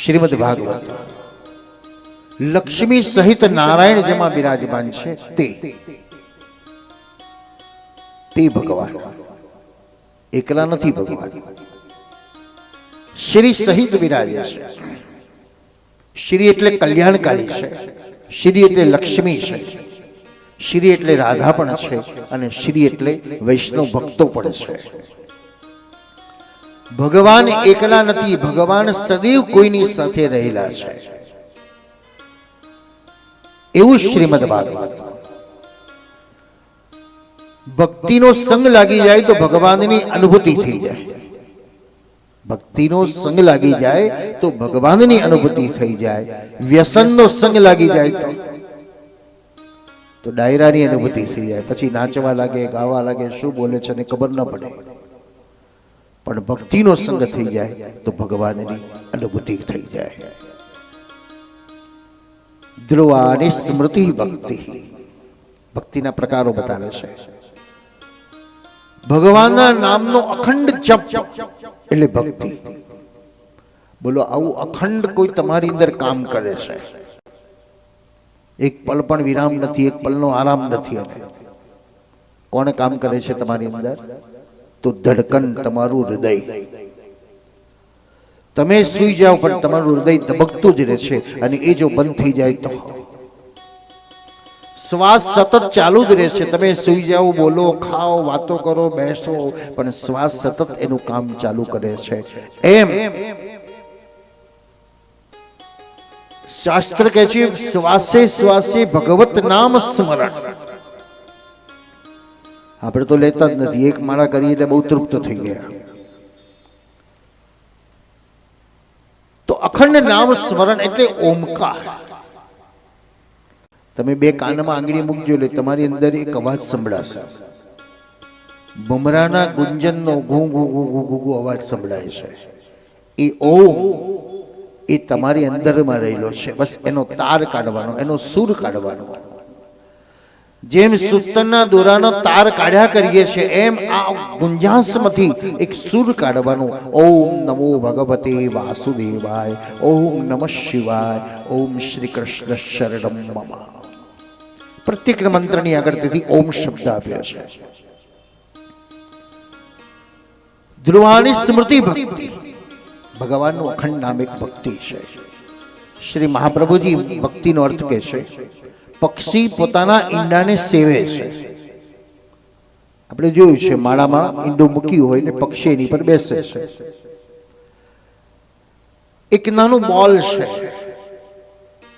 શ્રીમદ ભાગવત. લક્ષ્મી સહિત નારાયણ જેમાં બિરાજમાન છે, તે. તે ભગવાન. એકલા નથી ભગવાન. શ્રી સહિત બિરાજે છે. શ્રી એટલે કલ્યાણકારી છે. શ્રી એટલે લક્ષ્મી છે. શ્રી એટલે રાધા પણ છે અને શ્રી એટલે વૈષ્ણવ ભક્તો પણ છે. ભગવાન એકલા નથી, ભગવાન સદૈવ કોઈની સાથે રહેલા છે. એવું શ્રીમદ ભાગવત. ભક્તિનો સંગ લાગી જાય તો ભગવાનની અનુભૂતિ થઈ જાય. ભક્તિનો સંગ લાગી જાય તો ભગવાનની અનુભૂતિ થઈ જાય. વ્યસનનો સંગ લાગી જાય તો. તો ડાયરાની અનુભૂતિ થઈ જાય. પછી નાચવા લાગે, ગાવા લાગે, શું બોલે છે ને ખબર ન પડે. પણ ભક્તિનો સંગ થઈ જાય તો ભગવાનની અનુભૂતિ થઈ જાય. ધ્રુવાની સ્મૃતિ ભક્તિ. ભક્તિના પ્રકારો બતાવે છે. ભગવાનના નામનો અખંડ જપ એટલે ભક્તિ. બોલો, આવું અખંડ કોઈ તમારી અંદર કામ કરે છે? એક પલ પણ વિરામ નથી, એક પલનો આરામ નથી. કોણે કામ કરે છે તમારી અંદર? તો ધડકન તમારું હૃદય. તમે સુઈ જાઓ, પણ તમારું હૃદય ધબકતું જ રહે છે અને એ જો બંધ થઈ જાય તો શ્વાસ સતત ચાલુ જ રહે છે તમે સુઈ જાઓ, બોલો, ખાઓ, વાતો કરો, બેસો, પણ શ્વાસ સતત એનું કામ ચાલુ કરે છે. એમ. શાસ્ત્ર કહે છે, શ્વાસે શ્વાસે ભગવત નામ સ્મરણ. આપણે તો લેતા જ નથી. એક માળા કરી એટલે બહુ તૃપ્ત થઈ ગયા. તો અખંડ નામ સ્મરણ એટલે ઓમકાર. તમે બે કાનમાં આંગળી મૂકજો એટલે તમારી અંદર એક અવાજ સંભળાશે. બમરાના ગુંજનનો ઘૂ ઘૂ ઘૂ ઘૂ ઘૂ ઘૂ અવાજ સંભળાય છે. એ ઓમ એ તમારી અંદરમાં રહેલો છે. બસ એનો તાર કાઢવાનો, એનો સૂર કાઢવાનો. જેમ સૂતરના દોરાનો તાર કાઢ્યા કરીએ છે એમ આ ગુંજાંશમાંથી એક સુર કાઢવાનું. ઓમ નમો ભગવતે વાસુદેવાય, ઓમ નમઃ શિવાય, ઓમ શ્રી કૃષ્ણ શરણમ મમ. પ્રત્યેક મંત્રની આગળ તેથી ઓમ શબ્દ આપ્યો છે. ધ્રુવાની સ્મૃતિ ભક્તિ. ભગવાનનું અખંડ નામ એક ભક્તિ છે. શ્રી મહાપ્રભુજી ભક્તિનો અર્થ કહે છે પક્ષી પોતાના ઈંડાને સેવે છે. આપણે જોયું છે, માળામાં ઈંડું મૂક્યું હોય ને પક્ષી એની પર બેસે છે. એક નાનું બોલ છે.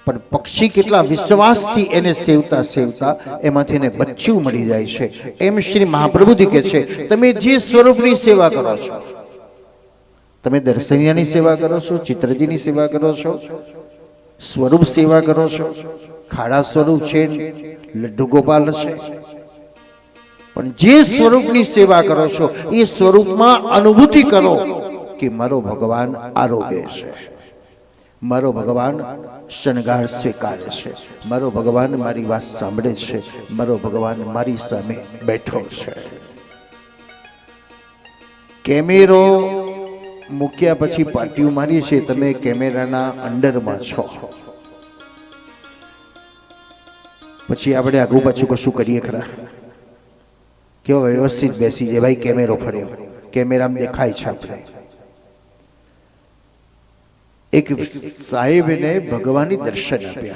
પણ પક્ષી કેટલા વિશ્વાસથી એને સેવતા સેવતા એમાંથી એને બચ્ચું મળી જાય છે. એમ શ્રી મહાપ્રભુજી કહે છે, તમે જે સ્વરૂપની સેવા કરો છો, તમે દર્શનિયાની સેવા કરો છો, ચિત્રજીની સેવા કરો છો, સ્વરૂપ સેવા કરો છો ખાડા સ્વરૂપ છે લડ્ડુ ગોપાલ છે. પણ જે સ્વરૂપની સેવા કરો છો એ સ્વરૂપમાં અનુભૂતિ કરો કે મારો ભગવાન આરોગ્ય છે. મારો ભગવાન શણગાર સ્વીકારે છે. મારો ભગવાન મારી વાત સાંભળે છે. મારો ભગવાન મારી સામે બેઠો છે. કેમેરો મૂક્યા પછી પાટિયું મારીએ છીએ. તમે કેમેરાના અંડરમાં છો. પછી આપણે આગુ પાછું કશું કરીએ ખરા? કેવો વ્યવસ્થિત બેસી જાય? ભાઈ, કેમેરો ફર્યો. કેમેરામાં દેખાય છે આપણે. એક સાહેબને ભગવાનની દર્શન આપ્યા.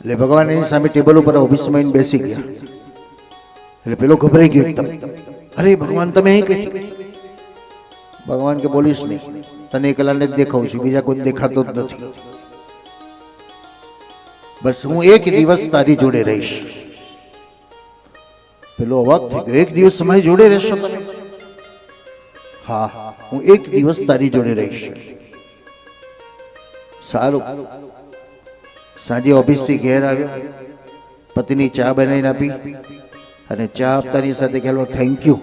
એટલે ભગવાન એની સામે ટેબલ ઉપર ઓફિસમાં બેસી ગયા. એટલે પેલો ગભરાઈ ગયો એકદમ. અરે, ભગવાન, તમે અહીં કહી ભગવાન કે, બોલીશ નહીં. તને એકલાને જ દેખાઉં છું. બીજા કોઈ દેખાતો જ નથી. બસ હું એક દિવસ તારી જોડે રહીશ. પેલો અવાક થઈ ગયો. એક દિવસ મારી જોડે રહેશો તમે? હા, હું એક દિવસ તારી જોડે રહીશ. સારું. સાંજે ઓફિસથી ઘેર આવ્યો. પત્ની ચા બનાવીને આપી અને ચા આપતાની સાથે કહેલો થેન્ક યુ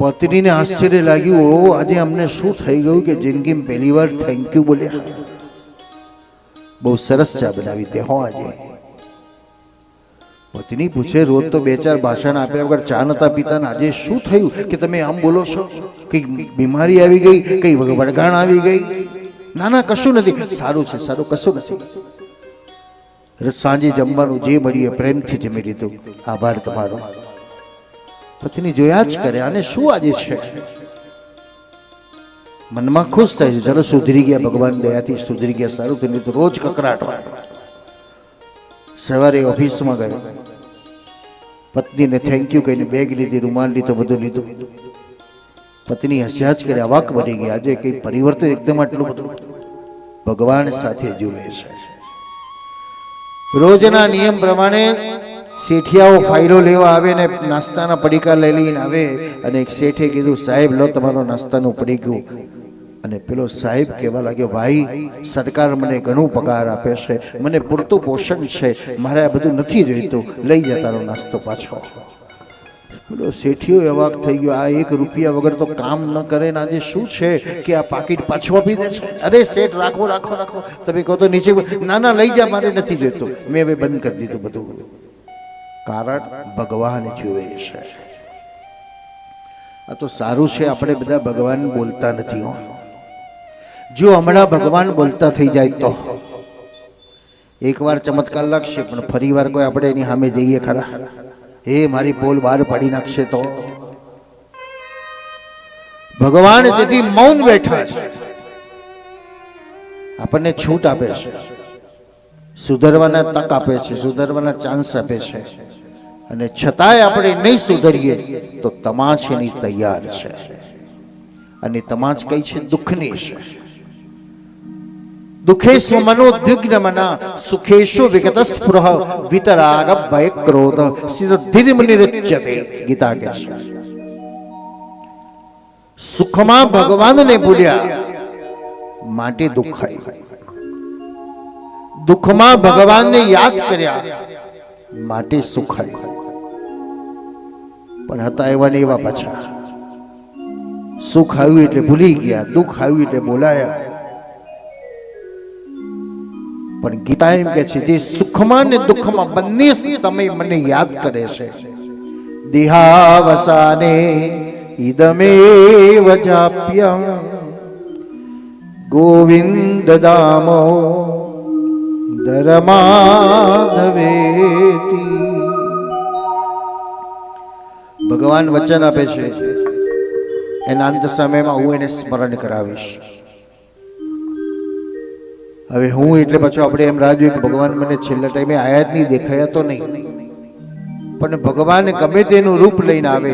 પત્નીને આશ્ચર્ય લાગ્યું ઓ આજે અમને શું થઈ ગયું કે જિંદગીમાં પહેલી વાર થેન્ક યુ બોલ્યા? બહુ સરસ ચા બનાવી તે હો આજે પત્ની પૂછે, રોજ તો બે ચાર ભાષણ આપ્યા વગર ચા નતા પીતા આજે શું થયું કે તમે આમ બોલો છો? કઈ બીમારી આવી ગઈ, કઈ વળગાણ આવી ગઈ? ના ના, કશું નથી. સારું છે, સારું, કશું નથી. સાંજે જમવાનું જે મળીએ, પ્રેમથી જમી લીધું. આભાર તમારો. પત્ની જોયા જ કરે અને શું આજે છે? મનમાં ખુશ થાય છે ચલો સુધરી ગયા ભગવાન, દયાથી સુધરી ગયા, સારું થયું તો રોજ કકરાટ સવારે ઓફિસમાં ગયો પત્નીને થેન્ક યુ કહીને બેગ લીધી, રૂમાલ લીધો, બધું લીધું. પત્ની હસ્યા જ કરે, અવાક બની ગઈ. આજે કંઈ પરિવર્તન એકદમ આટલું બધું. ભગવાન સાથે જુએ છે. રોજના નિયમ પ્રમાણે શેઠિયાઓ ફાઇલો લેવા આવે ને નાસ્તાના પડીકા લઈ લઈને આવે અને એક શેઠે કીધું, સાહેબ, લો, તમારો નાસ્તાનું પડીકું. અને પેલો સાહેબ કહેવા લાગ્યો, ભાઈ, સરકાર મને ઘણું પગાર આપે છે, મને પૂરતું પોષણ છે, મારે આ બધું નથી જોઈતું લઈ જતાનો નાસ્તો પાછો. પેલો શેઠીઓ અવાક થઈ ગયો, આ એક રૂપિયા વગર તો કામ ન કરે ને આજે શું છે કે આ પાકીટ પાછું આપી દે છે? અરે શેઠ, રાખો રાખો રાખો. તમે કહો તો નીચે ના ના, લઈ જા, મારે નથી જોઈતું મેં હવે બંધ કરી દીધું બધું. કારણ ભગવાન જુએ છે. આ તો સારું છે, આપણે બધા ભગવાન બોલતા નથી હો. જો હમણાં ભગવાન બોલતા થઈ જાય તો. એકવાર ચમત્કાર લાગશે, પણ ફરી વાર કોઈ આપણે એની સામે જઈએ ખરા. એ મારી પોલ બહાર પાડી નાખશે તો. ભગવાન તેથી મૌન બેઠા છે. આપણને છૂટ આપે છે. સુધરવાના તક આપે છે, સુધરવાના ચાન્સ આપે છે. અને છતાંય આપણે નહીં સુધરીએ તો તમાચ એની તૈયાર છે. અને તમાચ કઈ છે? દુઃખની છે. દુઃખેશુ મનોદ્વિગ્ન મના સુખેશુ વિગત સ્પૃહ વિતરાગ ભય ક્રોધ સિદ્ધિર્મ નિરુચ્યતે ગીતા કહે છે સુખમાં ભગવાનને ભૂલ્યા માટે દુઃખ આવ્યું દુઃખમાં ભગવાનને યાદ કર્યા માટે સુખ આવ્યું પણ હતા એવા ને એવા પાછા સુખ આવ્યું એટલે ભૂલી ગયા દુઃખ આવ્યું એટલે બોલાયા પણ ગીતા એમ કે છે, જે સુખમાં ને દુઃખમાં બંને સમય મને યાદ કરે છે. દેહાવસાને ઇદમેવ જાપ્યમ ગોવિંદ દામો ધરમાધવેતી. ભગવાન વચન આપે છે, એના અંત સમયમાં હું એને સ્મરણ કરાવીશ. હવે હું એટલે પાછું આપણે એમ રાહ જોઈએ કે ભગવાન મને છેલ્લા ટાઈમે આયાત નહીં દેખાયા તો નહીં. પણ ભગવાન ગમે તેનું રૂપ લઈને આવે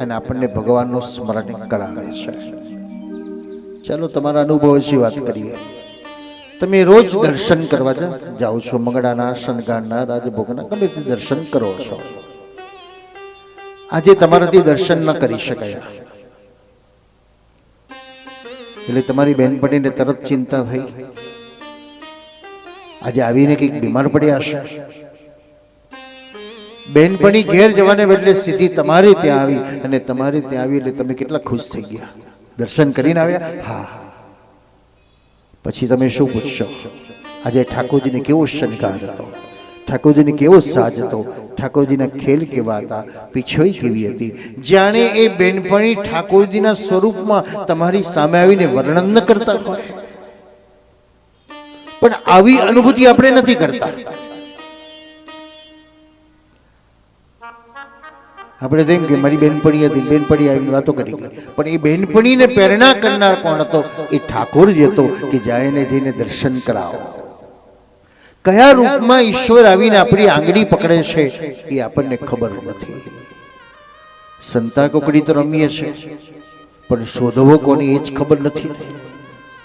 અને આપણને ભગવાનનું સ્મરણ કરાવે છે. ચાલો, તમારા અનુભવ વિશે વાત કરીએ. તમે રોજ દર્શન કરવા જાઓ છો, મંગળાના, શણગારના, રાજભોગના, ગમે તે દર્શન કરો છો. આજે તમારાથી દર્શન ન કરી શકાયા. એટલે તમારી બહેનપણીને તરત ચિંતા થઈ. આજે આવીને કંઈક બીમાર પડ્યા હશે. બેનપણી ઘેર જવાને બદલે સીધી તમારે ત્યાં આવી અને તમારે ત્યાં આવી એટલે તમે કેટલા ખુશ થઈ ગયા. દર્શન કરીને આવ્યા? હા. પછી તમે શું પૂછશો? આજે ઠાકોરજીને કેવો શણગાર હતો? ઠાકોરજીને કેવો સાજ હતો? ઠાકોરજીના ખેલ કેવા હતા? પીછોઈ કેવી હતી? જાણે એ બેનપણી ઠાકોરજીના સ્વરૂપમાં તમારી સામે આવીને વર્ણન ન કરતા હોય. પણ આવી અનુભૂતિ આપણે નથી કરતા. આપણે તો એમ કે મારી બેનપણી હતી બેનપણી આવીને વાતો કરી પણ એ બેનપણીને પ્રેરણા કરનાર કોણ હતો? એ ઠાકોર જ હતો કે જાય એને જઈને દર્શન કરાવો. કયા રૂપમાં ઈશ્વર આવીને આપણી આંગળી પકડે છે એ આપણને ખબર નથી. સંતા કોકડી તો રમીએ છે. પણ શોધવો કોની એ જ ખબર નથી.